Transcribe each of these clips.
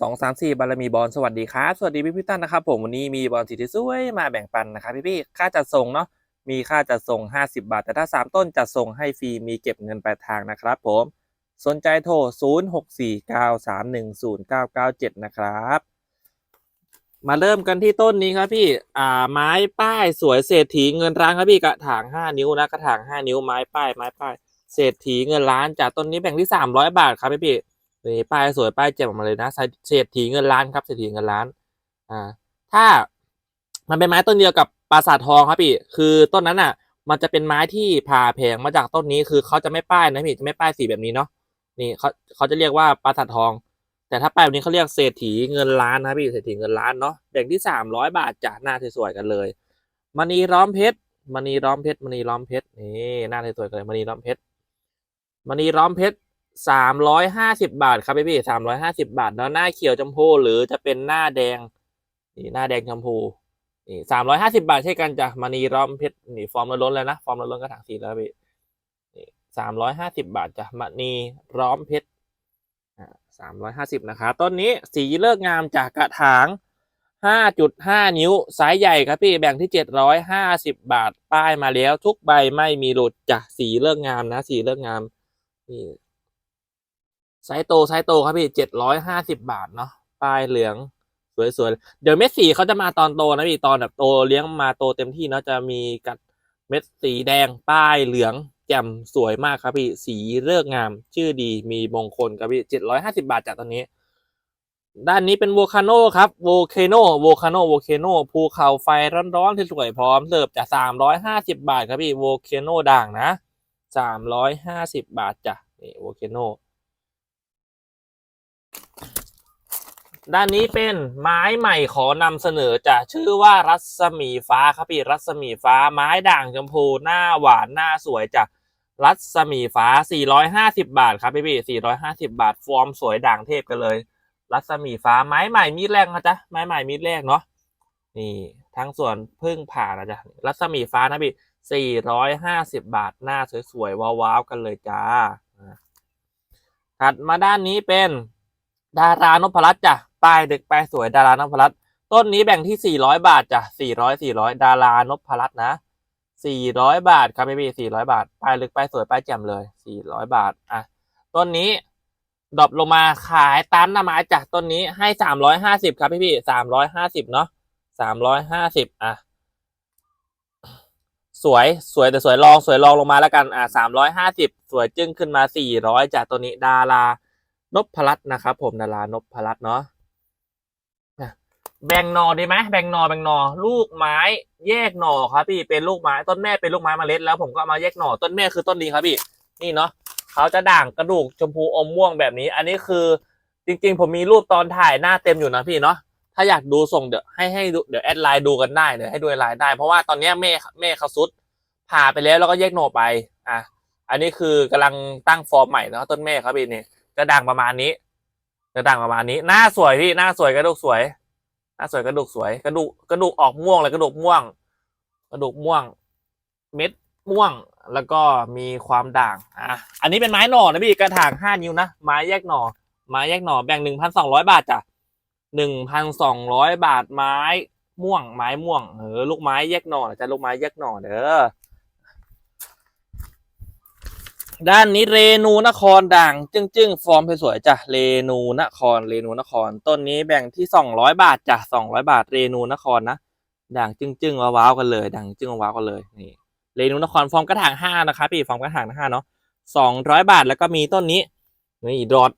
สองสามสี่บารมีบอลสวัสดีครับ สวัสดีพี่พี่ๆท่านนะครับผมวันนี้มีบอลสีที่สวยมาแบ่งปันนะครับพี่พี่ค่าจัดส่งเนาะมีค่าจัดส่ง 50 บาท แต่ถ้า 3 ต้นจัดส่งให้ฟรีมีเก็บเงินปลายทางนะครับผมสนใจโทร 0649310997 นะครับ มาเริ่มกันที่ต้นนี้ครับพี่อ่าไม้ป้ายสวยเศรษฐีเงินร้านครับพี่กระถาง 5 นิ้วนะกระถาง 5 นิ้วไม้ป้ายไม้ป้ายเศรษฐีเงินล้านจากต้นนี้แบ่งที่ 300 บาทครับพี่พี่ นี่ป้ายสวยป้ายเจ็บออกมาเลยนะเศรษฐีเงินล้านครับเศรษฐีเงินล้านอ่าถ้ามันเป็นไม้ต้นเดียวกับปราสาททองครับพี่คือต้นนั้นอะ มันจะเป็นไม้ที่ผ่าแผงมาจากต้นนี้คือเขาจะไม่ป้ายนะพี่จะไม่ป้ายสีแบบนี้เนาะนี่เขาเขาจะเรียกว่าปราสาททอง แต่ถ้าป้ายแบบนี้เขาเรียกเศรษฐีเงินล้านนะพี่เศรษฐีเงินล้านเนาะแบ่งที่สามร้อยบาทจ้ะหน้าสวยๆกันเลยมณีล้อมเพชรมณีล้อมเพชรมณีล้อมเพชรนี่หน้าสวยๆกันเลยมณีล้อมเพชรมณีล้อมเพชร สามร้อยห้าสิบาทครับพี่พี่สามร้อยห้าสิบาทแล้วหน้าเขียวชมพูหรือจะเป็นหน้าแดงนี่หน้าแดงชมพูนี่สามร้อยห้าสิบาทเช่นกันจ้ะมณีร้อมเพชรนี่ฟอร์มล้นๆเลยนะฟอร์มล้นกระถางสีแล้วพี่นี่สามร้อยห้าสิบาทจ้ะมณีร้อมเพชรอ่าสามร้อยห้าสิบนะคะต้นนี้สีเลิกงามจากกระถางห้าจุดห้านิ้วไซส์ใหญ่ครับพี่แบ่งที่เจ็ดร้อยห้าสิบบาทป้ายมาแล้ว ทุกใบไม่มีหลุดจ้ะสีเลิกงามนะ สีเลิกงามนี่ ไซส์โตไซส์โตครับพี่เจ็ดร้อยห้าสิบาทเนาะป้ายเหลืองสวยๆ เดี๋ยวเม็ดสีเขาจะมาตอนโตนะพี่ตอนแบบโตเลี้ยงมาโตเต็มที่เนาะจะมีกัดเม็ดสีแดงป้ายเหลืองแจ่มสวยมากครับพี่สีเลิกงาม ชื่อดีมีมงคลครับพี่เจ็ดร้อยห้าสิบาทจากตอนนี้ ด้านนี้เป็นโวคาโนครับโวเคโนโวคาโนโวเคโนภูเขาไฟร้อนๆที่สวยพร้อมเสิร์ฟจากสามร้อยห้าสิบาทครับพี่โวเคโนด่างนะสามร้อยห้าสิบาทจ้ะนี่โวเคโน ด้านนี้เป็นไม้ใหม่ขอนำเสนอจะชื่อว่ารัศมีฟ้าครับพี่รัศมีฟ้าไม้ด่างชมพูหน้าหวานหน้าสวยจากรัศมีฟ้า 450 บาทครับพี่พี่450 บาท ฟอร์มสวยด่างเทพกันเลย รัศมีฟ้าไม้ใหม่มีดแรกนะจ๊ะไม้ใหม่มีดแรกเนาะนี่ทั้งส่วนพึ่งผ่านะจ๊ะรัศมีฟ้านะพี่ 450 บาทหน้าสวยๆว้าวๆกันเลยจ้าถัดมาด้านนี้เป็น ดารานพรัตน์จ้ะป้ายดึกป้ายสวยดารานพรัตน์ต้นนี้แบ่งที่ 400 บาทจ้ะ400 400 ดารานพรัตน์นะ 400 บาทครับพี่พี่400 บาทป้ายลึกป้ายสวยป้ายแจ่มเลย 400 บาทอะต้นนี้ดรอปลงมาขายตามหน้าไม้จ้ะต้นนี้ให้ 350 ครับพี่พี่350 เนาะ350 อะสวยสวยแต่สวยลองสวยลองลงมาแล้วกันอะ350 สวยจึ้งขึ้นมา 400จากตัวนี้ดารา นพรัตน์นะครับผมดารานพรัตน์เนาะแบ่งหนอดีไหมแบ่งหนอแบ่งหนอลูกไม้แยกหน่อครับพี่เป็นลูกไม้ต้นแม่เป็นลูกไม้เมล็ดแล้วผมก็มาแยกหน่อต้นแม่คือต้นนี้ครับพี่นี่เนาะเขาจะด่างกระดูกชมพูอมม่วงแบบนี้ อันนี้คือจริง ๆ ผมมีรูปตอนถ่ายหน้าเต็มอยู่นะพี่เนาะถ้าอยากดูส่งเดี๋ยวให้ให้เดี๋ยวแอดไลน์ดูกันได้เดี๋ยวให้ดูไลน์ได้ เพราะว่าตอนนี้แม่แม่เขาซุดผ่าไปแล้วแล้วก็แยกหน่อไปอะอันนี้คือกำลังตั้งฟอร์มใหม่เนาะต้นแม่ครับพี่นี่ จะด่างประมาณนี้ จะด่างประมาณนี้ หน้าสวยพี่หน้าสวยกระดูกสวย หน้าสวยกระดูกสวย กระดูกกระดูกออกม่วงเลยกระดูกม่วง กระดูกม่วง เม็ดม่วงแล้วก็มีความด่างอะอันนี้เป็นไม้หน่อนะพี่กระถางห้านิ้วนะไม้แยกหน่อไม้แยกหน่อแบ่งหนึ่งพันสองร้อยบาทจ้ะหนึ่งพันสองร้อยบาทไม้ม่วงไม้ม่วงเออลูกไม้แยกหน่อนะจะลูกไม้แยกหน่อเด้อ ด้านนี้เรนูนครด่างจึ้งจึ้งๆฟอร์มสวยๆจ้ะเรนูนครเรนูนคร ต้นนี้แบ่งที่สองร้อยบาทจ้ะสองร้อยบาทเรนูนครนะด่างจึ้งจึ้งๆว้าวๆกันเลยด่างจึ้งว้าวกันเลยนี่เรนูนครฟอร์มกระถางห้านะครับพี่ฟอร์มกระถางห้าเนาะสองร้อยบาทแล้วก็มีต้นนี้นี่รอด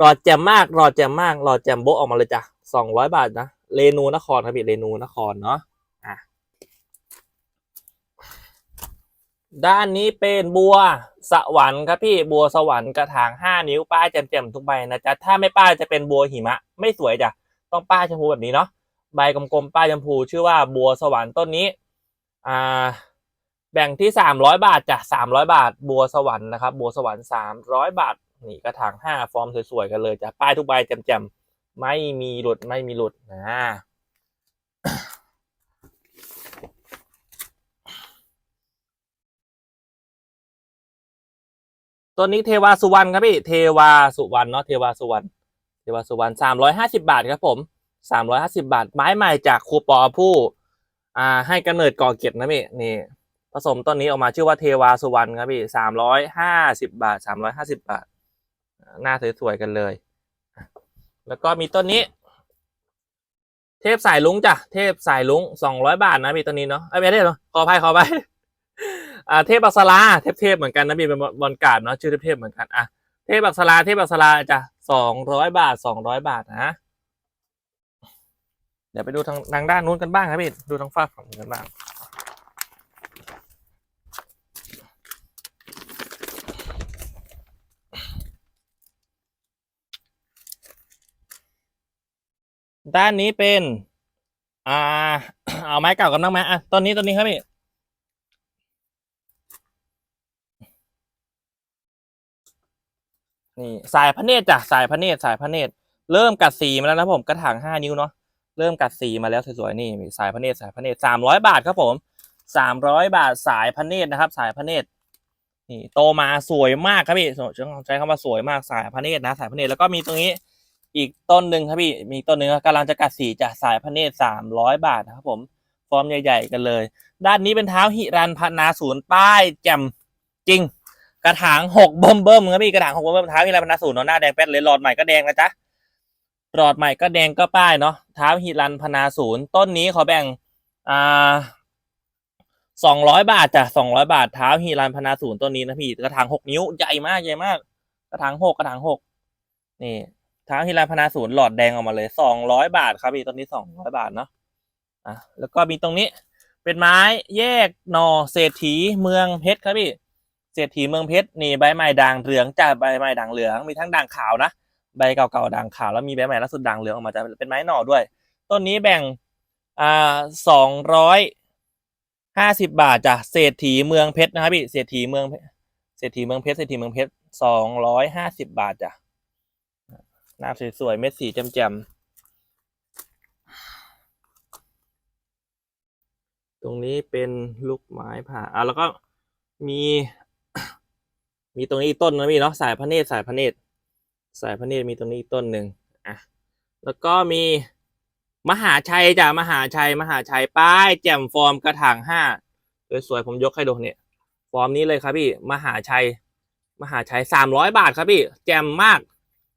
รอดแจ่มมากรอดแจ่มมากรอดแจ่มโบออกมาเลยจ้ะสองร้อยบาทนะเรนูนครครับพี่เรนูนครเนาะอะ ด้านนี้เป็นบัวสวรรค์ครับพี่บัวสวรรค์กระถางห้านิ้วป้ายแจ่มๆทุกใบนะจ๊ะถ้าไม่ป้ายจะเป็นบัวหิมะ ไม่สวยจ้ะต้องป้ายชมพูแบบนี้เนาะใบกลมๆป้ายชมพูชื่อว่าบัวสวรรค์ต้นนี้อ่าแบ่งที่สามร้อยบาทจ้ะสามร้อยบาท บัวสวรรค์นะครับบัวสวรรค์สามร้อยบาทนี่กระถางห้าฟอร์มสวยๆกันเลยจ้ะป้ายทุกใบแจ่มๆไม่มีหลุดไม่มีหลุดนะ ตัวนี้เทวาสุวรรณครับพี่ เทวาสุวรรณเนาะ เทวาสุวรรณ เทวาสุวรรณสามร้อยห้าสิบาทครับผมสามร้อยห้าสิบาท ไม้ใหม่จากครูปอผู้ อ่า ให้กำเนิดก่อเกียรตินะพี่ นี่ ผสมต้นนี้ออกมาชื่อว่าเทวาสุวรรณครับพี่สามร้อยห้าสิบาทสามร้อยห้าสิบาท หน้าสวยๆกันเลย แล้วก็มีต้นนี้ เทพสายลุงจ้ะ เทพสายลุงสองร้อยบาทนะพี่ต้นนี้เนาะเอ้ไม่ได้หรอขออภัยขออภัย อ่าเทพอักษราเทพเทพเหมือนกันนะพี่เป็นบอลกาดเนาะชื่อเทพเทพเหมือนกันอะเทพอักษราเทพอักษราจ้ะสองร้อยบาทสองร้อยบาทนะเดี๋ยวไปดูทางทางด้านนู้นกันบ้างครับพี่ดูทางฝากฝั่งนู้กันบ้างด้านนี้เป็น อ่า เอาไม้เก่ากันบ้างไหมอะต้นนี้ต้นนี้ครับพี่ นี่สายพระเนตรจ้ะสายพระเนตรสายพระเนตรเริ่มกัดสีมาแล้วนะผมกระถางห้านิ้วเนาะเริ่มกัดสีมาแล้วสวยๆนี่มีสายพระเนตรสายพระเนตรสามร้อยบาทครับผมสามร้อยบาทสายพระเนตรนะครับ สายพระเนตรนี่โตมาสวยมากครับพี่ใช้คำว่าสวยมากสายพระเนตรนะ สายพระเนตรแล้วก็มีตรงนี้อีกต้นหนึ่งครับพี่มีต้นหนึ่งกำลังจะกัดสีจากสายพระเนตรสามร้อยบาทนะครับผมฟอร์มใหญ่ ๆ กันเลย ด้านนี้เป็นเท้าหิรันพนาศูนย์ป้ายแจ่มจริง กระถางหกเบิ่มเบิ่มครับพี่กระถางหกเบิ่มเบิ่มเท้าหิรันพนาศูนย์เนาะหน้าแดงแป๊ดเลยหลอดใหม่ก็แดงนะจ๊ะหลอดใหม่ก็แดงก็ป้ายเนาะเท้าหิรันพนาศูนย์ต้นนี้ขอแบ่งอ่าสองร้อยบาทจ้ะสองร้อยบาทเท้าหิรันพนาศูนย์ต้นนี้นะพี่กระถางหกนิ้วใหญ่มากใหญ่มาก กระถางหกกระถางหกนี่เท้าฮิรันพนาศูนย์หลอดแดงออกมาเลยสองร้อยบาทครับพี่ต้นนี้สองร้อยบาทเนาะอะแล้วก็มีตรงนี้เป็นไม้แยกหนอเศรษฐีเมืองเพชรครับพี่ เศรษฐีเมืองเพชรนี่ใบไม้ด่างเหลืองจากใบไม้ด่างเหลืองมีทั้งด่างขาวนะใบเก่าๆด่างขาวแล้วมีใบใหม่ล่าสุดด่างเหลืองออกมาจะเป็นไม้หน่อด้วย ต้นนี้แบ่งอ่าสองร้อยห้าสิบบาทจ้ะเศรษฐีเมืองเพชรนะครับพี่เศรษฐีเมืองเพชรเศรษฐีเมืองเพชรเศรษฐีเมืองเพชรสองร้อยห้าสิบบาทจ้ะหน้าสวยๆเม็ดสีแจ่มๆตรงนี้เป็นลูกไม้ผ่าอะแล้วก็มี มีตรงนี้ต้นนะพี่เนาะสายพระเนตรสายพระเนตรสายพระเนตรมีตรงนี้ต้นหนึ่งอะแล้วก็มีมหาชัยจ้ะมหาชัย มหาชัยป้ายแจ่มฟอร์มกระถางห้าสวยๆผมยกให้ดูเนี่ยฟอร์มนี้เลยครับพี่มหาชัย มหาชัยสามร้อยบาทครับพี่ แจ่มมาก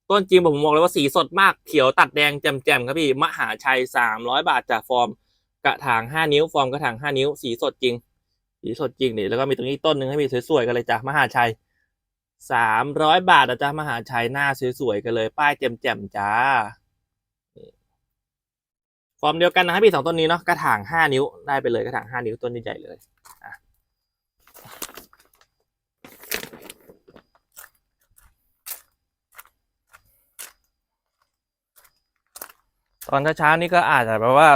ต้นจริงผมบอกเลยว่าสีสดมากเขียวตัดแดงแจ่มๆครับพี่ มหาชัยสามร้อยบาทจากฟอร์มกระถางห้านิ้ว ฟอร์มกระถางห้านิ้ว สีสดจริง สีสดจริงนี่แล้วก็มีตรงนี้ต้นหนึ่งให้พี่สวยๆกันเลยจ้ะมหาชัย สามร้อยบาทนะจ๊ะมหาชัยหน้าสวยๆกันเลย ป้ายแจ่มๆจ้าฟอร์มเดียวกันนะพี่สองต้นนี้เนาะกระถางห้านิ้วได้ไปเลยกระถางห้านิ้วต้นใหญ่ๆเลยตอนเช้าๆนี่ก็อาจจะแบบว่า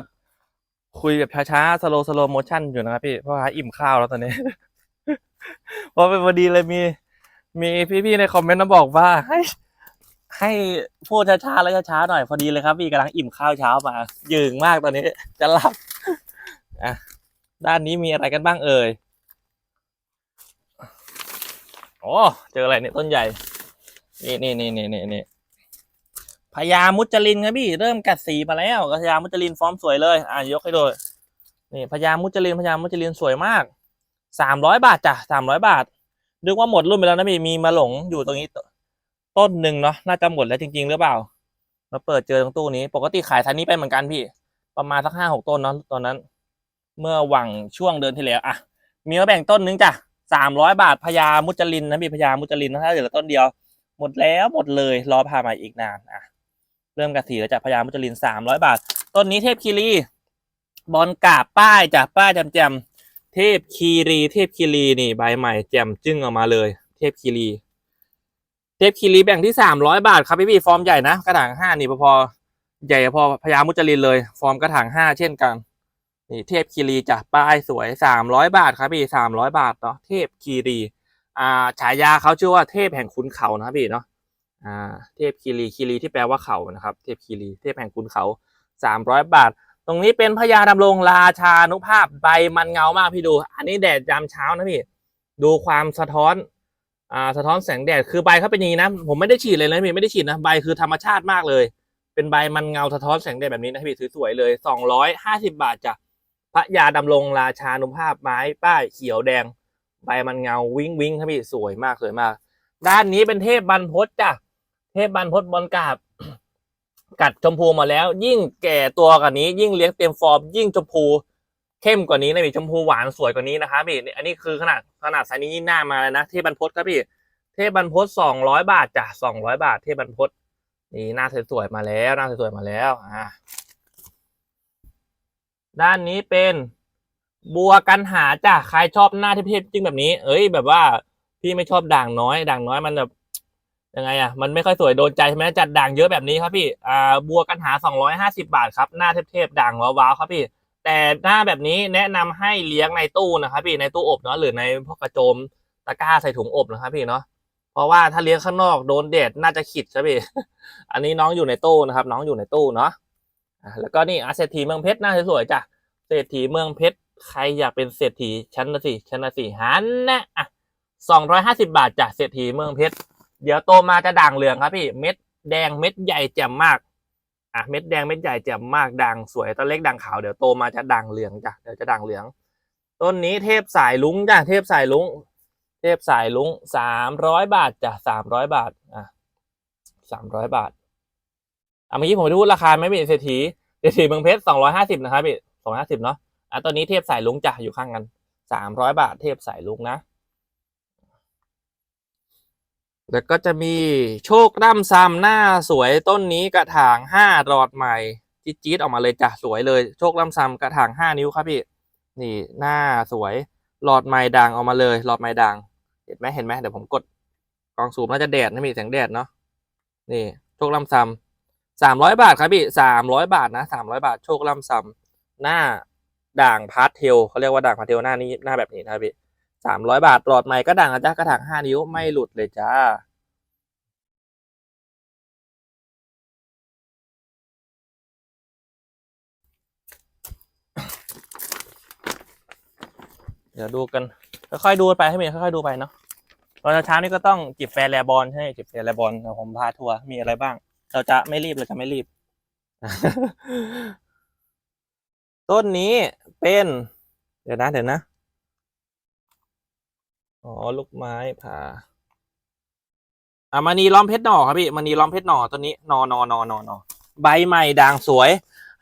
คุยแบบช้าๆสโลสโลโมชั่นอยู่นะครับพี่เพราะว่าอิ่มข้าวแล้วตอนนี้เพราะเป็นพอดีเลยมี มีพี่ๆในคอมเมนต์มาบอกว่าให้ให้พูดช้าๆแล้วช้าๆหน่อยพอดีเลยครับพี่กำลังอิ่มข้าวเช้ามายืงมากตอนนี้ จะหลับอะด้านนี้มีอะไรกันบ้างเอ่ยโอ้เจออะไรเนี่ยต้นใหญ่ นี่นี่นี่นี่นี่นี่พญามุจลินครับพี่ เริ่มกัดสีมาแล้วพญามุจลินฟอร์มสวยเลย อะยกให้ดูนี่พญามุจลินพญามุจลินสวยมากสามร้อยบาทจ้ะสามร้อยบาท นึกว่าหมดรุ่นไปแล้วนะพี่มีมาหลงอยู่ตรงนี้ต้นหนึ่งเนาะน่าจะหมดแล้วจริง ๆ หรือเปล่า มาเปิดเจอตรงตู้นี้ ปกติขายทันนี้ไปเหมือนกันพี่ ประมาณสักห้าหกต้นเนาะตอนนั้น เมื่อหวังช่วงเดือนที่แล้วอะมีมาแบ่งต้นหนึงจ้ะสามร้อยบาทพญามุจลินนะพี่พญามุจลินนะถ้าเหลือต้นเดียว หมดแล้วหมดเลยรอพามาอีกนานอะเริ่มกระสีแล้วจากพญามุจลินสามร้อยบาท ต้นนี้เทพคีรีบอลกาบป้ายจากป้ายแจมแจมๆ เทพคีรีเทพคีรีนี่ใบใหม่แจ่มจึ้งออกมาเลย เทพคีรีเทพคีรีแบ่งที่สามร้อยบาทครับพี่พี่ฟอร์มใหญ่นะกระถางห้านี่พอใหญ่พอพญามุจลินเลย ฟอร์มกระถางห้าเช่นกัน นี่เทพคีรีจ้ะป้ายสวยสามร้อยบาทครับพี่สามร้อยบาทเนาะเทพคีรี อ่าฉายาเขาชื่อว่าเทพแห่งขุนเขานะครับพี่เนาะอ่าเทพคีรีคีรีที่แปลว่าเขานะครับ เทพคีรีเทพแห่งคุณเขาสามร้อยบาท ตรงนี้เป็นพญาดำรงราชานุภาพใบมันเงามากพี่ดู อันนี้แดดยามเช้านะพี่ ดูความสะท้อนอ่าสะท้อนแสงแดดคือใบเขาเป็นอย่างนี้นะ ผมไม่ได้ฉีดเลยนะพี่ไม่ได้ฉีดนะใบคือธรรมชาติมากเลย เป็นใบมันเงาสะท้อนแสงแดดแบบนี้นะพี่สวยๆเลยสองร้อยห้าสิบาทจ้ะพระยาดำรงราชานุภาพไม้ป้ายเขียวแดง ใบมันเงาวิ้งวิ้งครับพี่สวยมากสวยมาก ด้านนี้เป็นเทพบรรพตจ้ะเทพบรรพตบอลกาบ กัดชมพูมาแล้ว ยิ่งแก่ตัวกว่านี้ ยิ่งเลี้ยงเต็มฟอร์มยิ่งชมพูเข้มกว่านี้นะพี่ชมพูหวานสวยกว่านี้นะครับพี่อันนี้คือขนาดขนาดไซส์นี้ยิ่งหน้ามาเลยนะเทพบรรพตครับพี่ เทพบรรพตสองร้อยบาทจ้ะสองร้อยบาท เทพบรรพตนี่หน้าสวยๆมาแล้วหน้าสวยๆมาแล้วอ่าด้านนี้เป็นบัวกันหาจ้ะใครชอบหน้าเทพๆจริงแบบนี้ เอ้ย แบบว่าพี่ไม่ชอบด่างน้อย ด่างน้อยมันแบบ ยังไงอะมันไม่ค่อยสวยโดนใจใช่ไหมจัดด่างเยอะแบบนี้ครับพี่อ่าบัวกันหาสองร้อยห้าสิบาทครับหน้าเทพๆด่างว้าวๆครับพี่ แต่หน้าแบบนี้แนะนำให้เลี้ยงในตู้นะครับพี่ในตู้อบเนาะหรือในพวกกระโจมตะกร้าใส่ถุงอบนะครับพี่เนาะเพราะว่าถ้าเลี้ยงข้างนอกโดนแดดน่าจะขิดใช่พี่อันนี้น้องอยู่ในตู้นะครับ น้องอยู่ในตู้เนาะอะแล้วก็นี่อาเศรษฐีเมืองเพชรหน้าสวยๆจ้ะเศรษฐีเมืองเพชรใครอยากเป็นเศรษฐีชั้นละสี่ชั้นละสี่หันนะอะสองร้อยห้าสิบาทจ้ะเศรษฐีเมืองเพชร เดี๋ยวโตมาจะด่างเหลืองครับพี่เม็ดแดงเม็ดใหญ่แจ่มมากอะเม็ดแดงเม็ดใหญ่แจ่มมากด่างสวยตอนเล็กด่างขาวเดี๋ยวโตมาจะด่างเหลืองจ้ะเดี๋ยวจะด่างเหลือง ต้นนี้เทพสายลุงจ้ะเทพสายลุงเทพสายลุงสามร้อยบาทจ้ะสามร้อยบาทอะสามร้อยบาทอะเมื่อกี้ผมพูดราคาไม่มีเศรษฐีเศรษฐีเมืองเพชรสองร้อยห้าสิบนะครับพี่สองห้าสิบเนาะอะตอนนี้เทพสายลุงจ้ะอยู่ข้างกันสามร้อยบาทเทพสายลุงนะ แล้วก็จะมีโชคร่ำซ้ำหน้าสวยต้นนี้กระถางห้าหลอดใหม่จี๊ดจี๊ดออกมาเลยจ้ะสวยเลย โชคร่ำซ้ำกระถางห้านิ้วครับพี่ นี่หน้าสวยหลอดใหม่ด่างออกมาเลยหลอดใหม่ด่างเห็นไหมเห็นไหมเดี๋ยวผมกดกองสูบน่าจะแดดนะมีแสงแดดเนาะนี่โชคร่ำซ้ำสามร้อยบาทครับพี่สามร้อยบาทนะสามร้อยบาทโชคร่ำซ้ำหน้าด่างพาร์ทเทลเขาเรียกว่าด่างพาร์ทเทลหน้านี้หน้าแบบนี้นะครับพี่ สามร้อยบาทหลอดใหม่ก็ด่างนะจ๊ะกระถางห้านิ้วไม่หลุดเลยจ้าเดี๋ยวดูกันค่อยๆดูไปให้เมย์ค่อยๆดูไปเนาะตอนเช้านี่ก็ต้องจิบแฟร์แลบอลใช่จิบแฟร์แลบอลเดี๋ยวผมพาทัวร์มีอะไรบ้าง เราจะไม่รีบเราจะไม่รีบ ต้นนี้เป็น เดี๋ยวนะเดี๋ยวนะ อ๋อลูกไม้ผ่าอะมานีล้อมเพชรหน่อครับพี่มานีล้อมเพชรหน่อต้นนี้นอนอนอนอนอใบใหม่ด่างสวย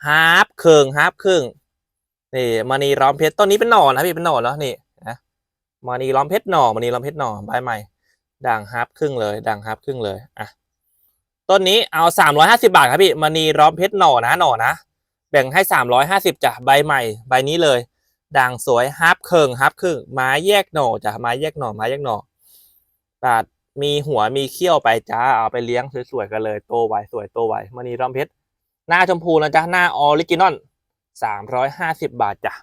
ฮาร์ปเคิงฮาร์ปครึ่งนี่มานีล้อมเพชรต้นนี้เป็นหน่อนะพี่เป็นหน่อแล้วนี่นะมานีล้อมเพชรหน่อมานีล้อมเพชรหน่อใบใหม่ด่างฮาร์ปครึ่งเลยด่างฮาร์ปครึ่งเลยอะต้นนี้เอาสามร้อยห้าสิบาทครับพี่มานีล้อมเพชรหน่อนะหน่อนะแบ่งให้สามร้อยห้าสิบจ้ะใบใหม่ ใบนี้เลย ด่างสวยฮาร์ปเคิงฮาร์ปครึ่งไม้แยกหน่อจ้ะไม้แยกหน่อไม้แยกหน่อบาดมีหัวมีเขี้ยวไปจ้าเอาไปเลี้ยงสวยๆกันเลยโตไวสวยโตไวมานีล้อมเพชรหน้าชมพูนะจ๊ะหน้าออริจินอลสามร้อยห้าสิบบาทจ้ะ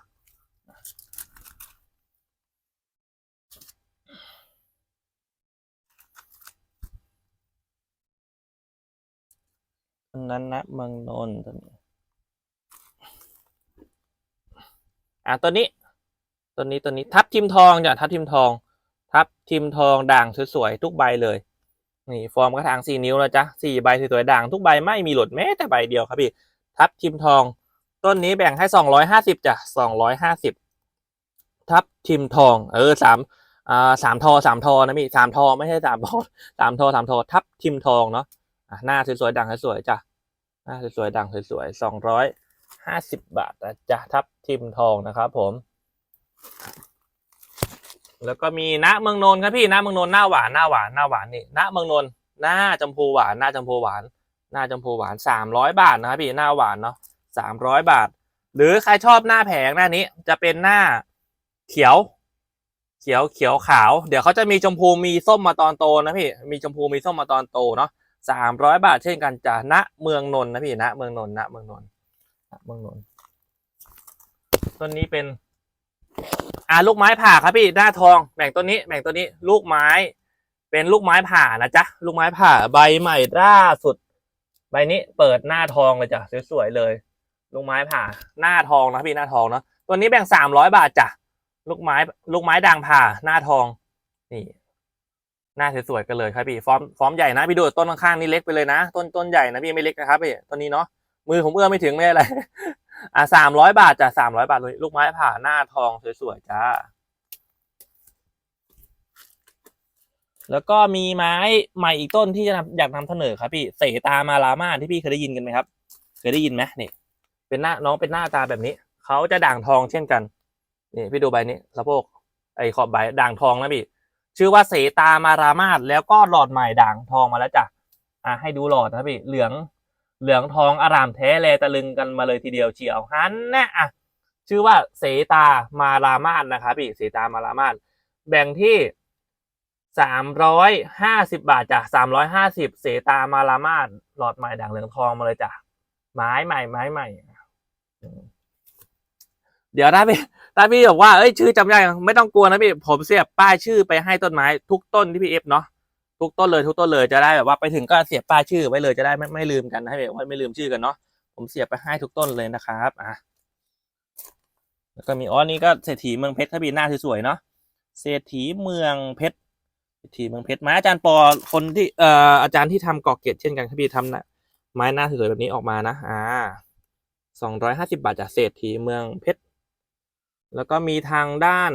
นนั้นนะเมืองนนท์ต้นนี้ อะต้นนี้ต้นนี้ต้นนี้ทับทิมทองจ้ะทับทิมทอง ทับทิมทองด่างสวยๆทุกใบเลย นี่ฟอร์มกระถางสี่นิ้วนะจ๊ะสี่ใบสวยๆด่างทุกใบไม่มีหลุดแม้แต่ใบเดียวครับพี่ ทับทิมทอง ต้นนี้แบ่งให้สองร้อยห้าสิบจ้ะสองร้อยห้าสิบทับทิมทอง เออสามอ่าสามทอสามทอนะพี่สามทอไม่ใช่สามทอสามทอสามทอทับทิมทองเนาะหน้าสวยๆด่างสวยๆจ้ะหน้าสวยๆดังสวยๆสองร้อย ห้าสิบบาทนะจ๊ะทับทิมทองนะครับผม แล้วก็มีณเมืองนนท์ครับพี่ณเมืองนนท์หน้าหวานหน้าหวานหน้าหวานนี่ณเมืองนนท์หน้าจมพูหวานหน้าจมพูหวานหน้าจมพูหวานสามร้อยบาทนะครับพี่หน้าหวานเนาะสามร้อยบาท หรือใครชอบหน้าแผงหน้านี้จะเป็นหน้าเขียว เขียวเขียวขาว เดี๋ยวเขาจะมีชมพูมีส้มมาตอนโตนะพี่มีชมพูมีส้มมาตอนโตเนาะสามร้อยบาทเช่นกันจ้ะณเมืองนนท์นะพี่ณเมืองนนท์ณเมืองนนท์ เมืองนนท์ต้นนี้เป็น อ่าลูกไม้ผ่าครับพี่หน้าทองแบ่งต้นนี้แบ่งต้นนี้ ลูกไม้ เป็นลูกไม้ผ่านะจ๊ะลูกไม้ผ่าใบใหม่ล่าสุด ใบนี้เปิดหน้าทองเลยจ้ะสวยๆเลย ลูกไม้ผ่า หน้าทองนะพี่หน้าทองเนาะตัวนี้แบ่งสามร้อยบาทจ้ะลูกไม้ ลูกไม้ด่างผ่าหน้าทอง นี่หน้าสวยๆกันเลยครับพี่ฟอร์มฟอร์มใหญ่นะพี่ดูต้นข้างๆนี่เล็กไปเลยนะ ต้นต้นใหญ่นะพี่ไม่เล็กนะครับพี่ต้นนี้เนาะ มือผมเอื้อไม่ถึงไม่อะไร อะสามร้อยบาทจ้ะสามร้อยบาทเลยลูกไม้ผ่าหน้าทองสวยๆจ้า แล้วก็มีไม้ใหม่อีกต้นที่จะนำอยากนำเสนอครับพี่เสตามาลามาที่พี่เคยได้ยินกันไหมครับ เคยได้ยินไหมนี่เป็นหน้าน้องเป็นหน้าตาแบบนี้ เขาจะด่างทองเช่นกันนี่พี่ดูใบนี้สะโพกไอ้ขอบใบด่างทองนะพี่ชื่อว่าเสตามารามาศแล้วก็หลอดใหม่ด่างทองมาแล้วจ้ะอะให้ดูหลอดนะพี่เหลือง เหลืองทองอารามแท้แลตะลึงกันมาเลยทีเดียวเชียวฮันนะอะชื่อว่าเสตามารามาศนะครับพี่เสตามารามาศแบ่งที่สามร้อยห้าสิบาทจ้ะสามร้อยห้าสิบเสตามารามาศหลอดใหม่ด่างเหลืองทองมาเลยจ้ะไม้ใหม่ไม้ใหม่เดี๋ยวถ้าพี่ถ้าพี่บอกว่าเอ้ยชื่อจำยากไม่ต้องกลัวนะพี่ผมเสียบป้ายชื่อไปให้ต้นไม้ทุกต้นที่พี่เอฟเนาะ ทุกต้นเลยทุกต้นเลยจะได้แบบว่าไปถึงก็เสียบป้ายชื่อไว้เลยจะได้ไม่ไม่ลืมกันให้แบบว่าไม่ลืมชื่อกันเนาะผมเสียบไปให้ทุกต้นเลยนะครับอะแล้วก็มีอ๋อนี่ก็เศรษฐีเมืองเพชรถ้าพี่หน้าสวยๆเนาะเศรษฐีเมืองเพชรเศรษฐีเมืองเพชรไม้อาจารย์ปอคนที่เอ่ออาจารย์ที่ทำกอกเกตเช่นกันครับพี่ทำนะไม้หน้าสวยๆแบบนี้ออกมานะอ่าสองร้อยห้าสิบาทจากเศรษฐีเมืองเพชรแล้วก็มีทางด้าน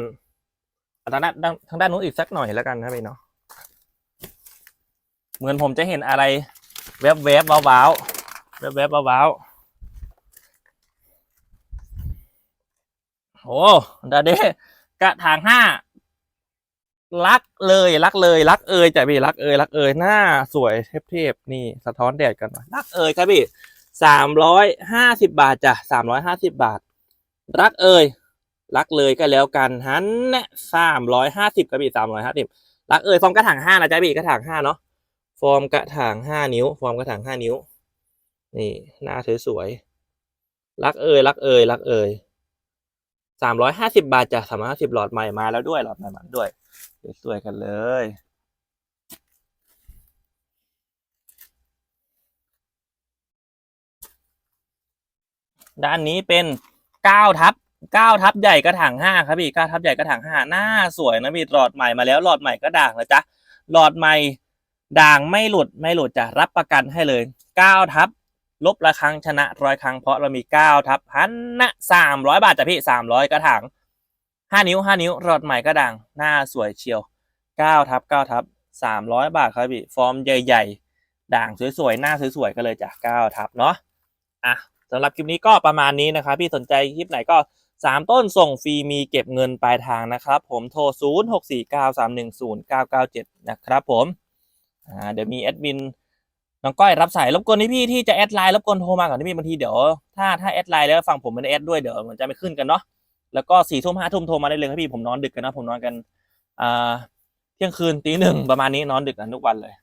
อะทางด้านทางด้านนู้นอีกสักหน่อยแล้วกันครับพี่เนาะ เหมือนผมจะเห็นอะไร แวบๆบว้าวๆแวบๆบว้าวๆโอ้ดาเดกระถางห้ารักเลยรักเลยรักเอยจ้ะพี่รักเอยรักเอยหน้าสวยเทพๆนี่สะท้อนแดดกันหน่อยรักเอยครับพี่สามร้อยห้าสิบบาทจ้ะสามร้อยห้าสิบบาท รักเอยรักเลยก็แล้วกันฮันเนะสามร้อยห้าสิบครับพี่สามร้อยห้าสิบรักเอยฟอร์มกระถางห้านะจ๊ะพี่กระถางห้าเนาะ ฟอร์มกระถางห้านิ้ว ฟอร์มกระถางห้านิ้ว นี่ หน้าสวยๆรักเอยรักเอยรักเอยสามร้อยห้าสิบาทจะสามร้อยห้าสิบหลอดใหม่มาแล้วด้วยหลอดใหม่มาด้วยสวยๆกันเลยด้านนี้เป็นเก้าทับเก้าทับใหญ่กระถางห้าครับพี่เก้าทับใหญ่กระถางห้าหน้าสวยนะพี่หลอดใหม่มาแล้วหลอดใหม่ก็ด่างแล้วจ้ะหลอดใหม่ ด่างไม่หลุดไม่หลุดจะรับประกันให้เลยเก้าทับลบละครั้งชนะร้อยครั้งเพราะเรามีเก้าทับพันนะสามร้อยบาทจ้ะพี่สามร้อยกระถางห้านิ้วห้านิ้วหลอดใหม่ก็ด่างหน้าสวยเชียวเก้าทับเก้าทับสามร้อยบาทครับพี่ ฟอร์มใหญ่ ๆ ด่างสวยๆ หน้าสวยๆก็เลยจากเก้าทับเนาะอะสำหรับคลิปนี้ก็ประมาณนี้นะครับพี่สนใจคลิปไหนก็สามต้นส่งฟรีมีเก็บเงินปลายทางนะครับ ผมโทร 0 6 4 9 3 1 0 9 9 7 นะครับผม อ่าเดี๋ยวมีแอดมินน้องก้อยรับสายรบกวนที่พี่ที่จะแอดไลน์รบกวนโทรมาก่อนที่พี่บางทีเดี๋ยวถ้าถ้าแอดไลน์แล้วฟังผมไม่ได้แอดด้วยเดี๋ยวมันจะไม่ขึ้นกันเนาะแล้วก็สี่ทุ่มห้าทุ่มโทรมาได้เลยครับพี่ผมนอนดึกกันนะผมนอนกันอ่าเที่ยงคืนตีหนึ่งประมาณนี้นอนดึกกันทุกวันเลย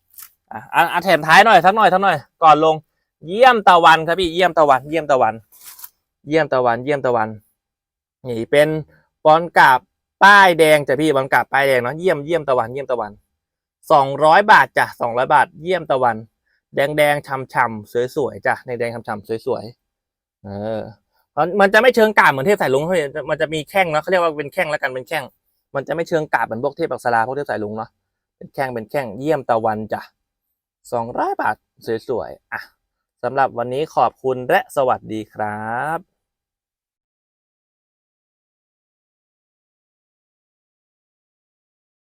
อะอะแถมท้ายหน่อยสักหน่อยสักหน่อยก่อนลง เยี่ยมตะวันครับพี่เยี่ยมตะวัน เยี่ยมตะวัน เยี่ยมตะวัน เยี่ยมตะวันนี่เป็นบอลกาบป้ายแดงจ้ะพี่บอลกาบป้ายแดงเนาะเยี่ยมเยี่ยมตะวันเยี่ยมตะวัน สองร้อยบาทจ้ะสองร้อยบาทเยี่ยมตะวัน แดงแดงๆช่ำๆสวยๆจ้ะแดงแดงช่ำๆสวยๆเออมันมันจะไม่เชิงกาบเหมือนเทพสายลุงเขามันจะมีแข้งเนาะเขาเรียกว่าเป็นแข้งแล้วกันเป็นแข้ง มันจะไม่เชิงกาบเหมือนพวกเทพอักษราพวกเทพสายลุงเนาะเป็นแข้งเป็นแข้งเยี่ยมตะวันจ้ะสองร้อยบาทสวยๆอะสำหรับวันนี้ขอบคุณและสวัสดีครับ